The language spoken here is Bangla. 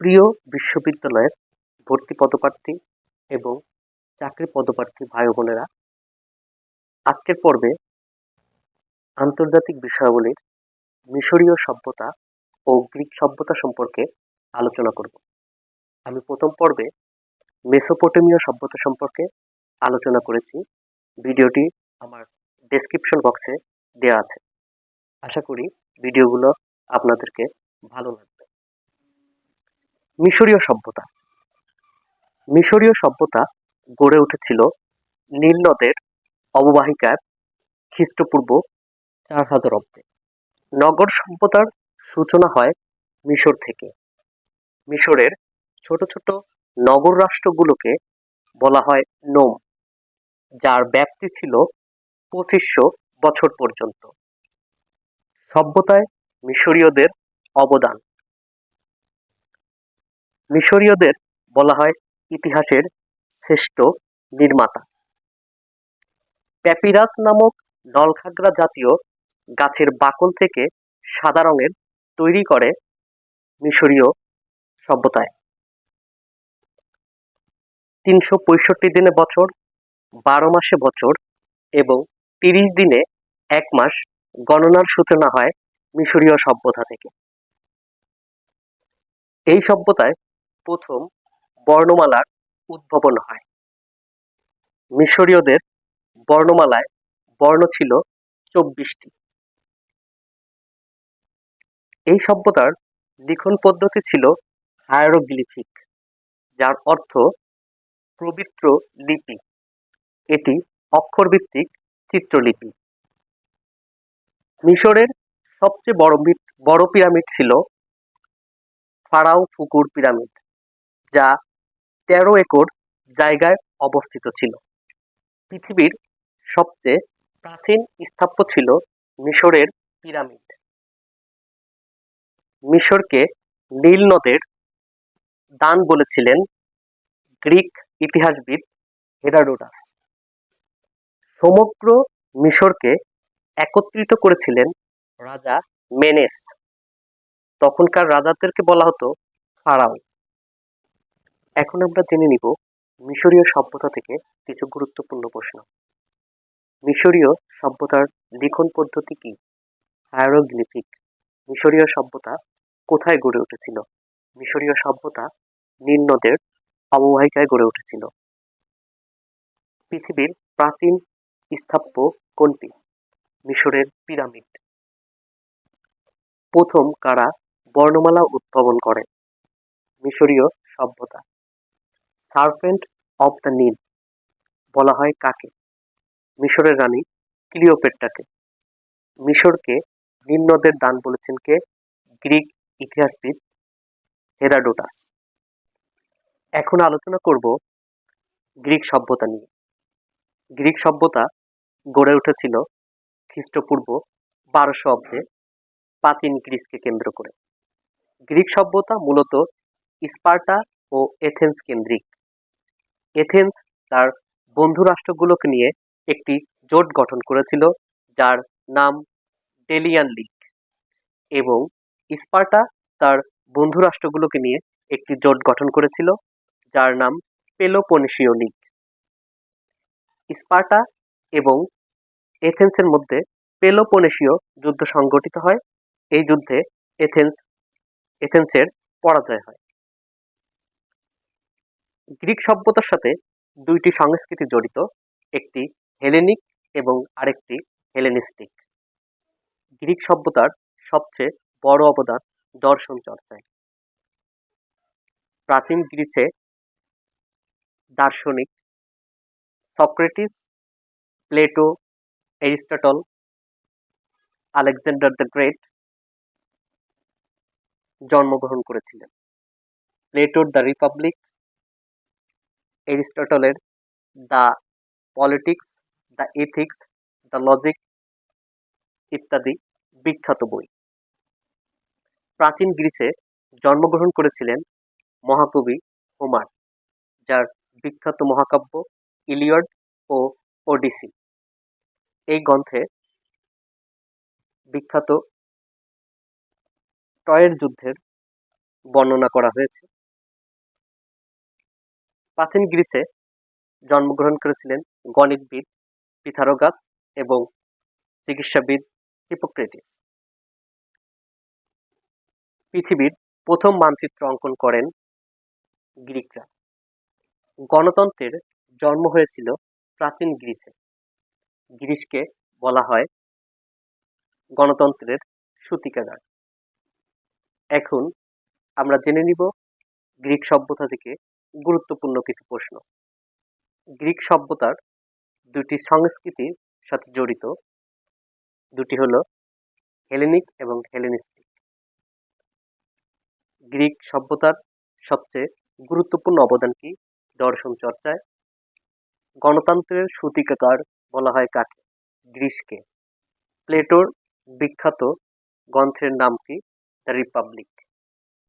প্রিয় বিশ্ববিদ্যালয়ের ভর্তি পদপ্রার্থী এবং চাকরি পদপ্রার্থী ভাই বোনেরা, আজকের পর্বে আন্তর্জাতিক বিষয়াবলীর মিশরীয় সভ্যতা ও গ্রিক সভ্যতা সম্পর্কে আলোচনা করব। আমি প্রথম পর্বে মেসোপটেমীয় সভ্যতা সম্পর্কে আলোচনা করেছি। ভিডিওটি আমার ডেসক্রিপশন বক্সে দেওয়া আছে। আশা করি ভিডিওগুলো আপনাদেরকে ভালো লাগবে। মিশরীয় সভ্যতা। মিশরীয় সভ্যতা গড়ে উঠেছিল নীল নদের অববাহিকায় খ্রিস্টপূর্ব চার হাজার অব্দে। নগর সভ্যতার সূচনা হয় মিশর থেকে। মিশরের ছোট ছোট নগর রাষ্ট্রগুলোকে বলা হয় নোম, যার ব্যাপ্তি ছিল পঁচিশশো বছর পর্যন্ত। সভ্যতায় মিশরীয়দের অবদান মিশরীয়দের বলা হয় ইতিহাসের শ্রেষ্ঠ নির্মাতা। প্যাপিরাস নামক নলখাগড়া জাতীয় গাছের বাকল থেকে সাদা রঙের তৈরি করে মিশরীয় সভ্যতায়। তিনশো পঁয়ষট্টি দিনে বছর, বারো মাসে বছর এবং তিরিশ দিনে এক মাস গণনার সূচনা হয় মিশরীয় সভ্যতা থেকে। এই সভ্যতায় প্রথম বর্ণমালার উদ্ভাবন হয়। মিশরীয়দের বর্ণমালায় বর্ণ ছিল চব্বিশটি। এই সভ্যতার লিখন পদ্ধতি ছিল হায়ারোগ্লিফিক, যার অর্থ পবিত্র লিপি। এটি অক্ষরভিত্তিক চিত্রলিপি। মিশরের সবচেয়ে বড় বড় পিরামিড ছিল ফারাও ফুকুর পিরামিড। যা তেরো একর জায়গায় অবস্থিত ছিল। পৃথিবীর সবচেয়ে প্রাচীন স্থাপত্য ছিল মিশরের পিরামিড। মিশরকে নীল নদের দান বলেছিলেন গ্রিক ইতিহাসবিদ হেরাডোটাস সমগ্র মিশরকে একত্রিত করেছিলেন রাজা মেনেস। তখনকার রাজাদেরকে বলা হতো ফারাও। এখন আমরা জেনে নিব মিশরীয় সভ্যতা থেকে কিছু গুরুত্বপূর্ণ প্রশ্ন। মিশরীয় সভ্যতার লিখন পদ্ধতি কি? হায়ারোগ্লিফিক। মিশরীয় সভ্যতা কোথায় গড়ে উঠেছিল? মিশরীয় সভ্যতা নীল নদের অববাহিকায় গড়ে উঠেছিল। পৃথিবীর প্রাচীন স্থাপ্য কোনটি? মিশরের পিরামিড। প্রথম কারা বর্ণমালা উদ্ভাবন করে? মিশরীয় সভ্যতা। সার্ভেন্ট অব দ্য নীল বলা হয় কাকে? মিশরের রানী ক্লিওপেট্রাকে। মিশরকে নীল নদের দান বলেছেন কে? গ্রিক ইতিহাসবিদ হেরাডোটাস। এখন আলোচনা করব গ্রিক সভ্যতা নিয়ে। গ্রিক সভ্যতা গড়ে উঠেছিল খ্রিস্টপূর্ব বারোশো অব্দে প্রাচীন গ্রিসকে কেন্দ্র করে। গ্রিক সভ্যতা মূলত স্পার্টা ও এথেন্স কেন্দ্রিক। এথেন্স তার বন্ধু রাষ্ট্রগুলোকে নিয়ে একটি জোট গঠন করেছিল, যার নাম ডেলিয়ান লীগ এবং স্পার্টা তার বন্ধু রাষ্ট্রগুলোকে নিয়ে একটি জোট গঠন করেছিল, যার নাম পেলোপনেশীয় লীগ। স্পার্টা এবং এথেন্সের মধ্যে পেলোপনেশীয় যুদ্ধ সংগঠিত হয়। এই যুদ্ধে এথেন্স, এথেন্সের পরাজয় হয়। গ্রিক সভ্যতার সাথে দুইটি সংস্কৃতি জড়িত, একটি হেলেনিক এবং আরেকটি হেলেনিস্টিক। গ্রিক সভ্যতার সবচেয়ে বড় অবদান দর্শন চর্চায়। প্রাচীন গ্রিসে দার্শনিক Socrates, Plato, Aristotle, Alexander the Great জন্মগ্রহণ করেছিলেন। প্লেটোর the Republic এরিস্টটলের the Politics the Ethics the Logic ইত্যাদি বিখ্যাত বই। প্রাচীন গ্রিসে জন্মগ্রহণ করেছিলেন মহাকবি হোমার, যার বিখ্যাত মহাকাব্য ইলিয়ড ও ওডিসি। এই গ্রন্থে বিখ্যাত টয়ের যুদ্ধের বর্ণনা করা হয়েছে। প্রাচীন গ্রিসে জন্মগ্রহণ করেছিলেন গণিতবিদ পিথারোগাস এবং চিকিৎসাবিদ হিপোক্রেটিস। পৃথিবীর প্রথম মানচিত্র অঙ্কন করেন গ্রিকরা। গণতন্ত্রের জন্ম হয়েছিল প্রাচীন গ্রিসে। গ্রিসকে বলা হয় গণতন্ত্রের সূতিকাগার। এখন আমরা জেনে নিব গ্রিক সভ্যতা থেকে গুরুত্বপূর্ণ কিছু প্রশ্ন। গ্রিক সভ্যতার দুটি সংস্কৃতির সাথে জড়িত। দুটি হলো হেলেনিক এবং হেলেনিস্টিক। গ্রিক সভ্যতার সবচেয়ে গুরুত্বপূর্ণ অবদান কি? দর্শন চর্চায়। গণতন্ত্রের সূতিকাকার বলা হয় কাকে? গ্রিসকে প্লেটোর বিখ্যাত গ্রন্থের নাম কি? The Republic.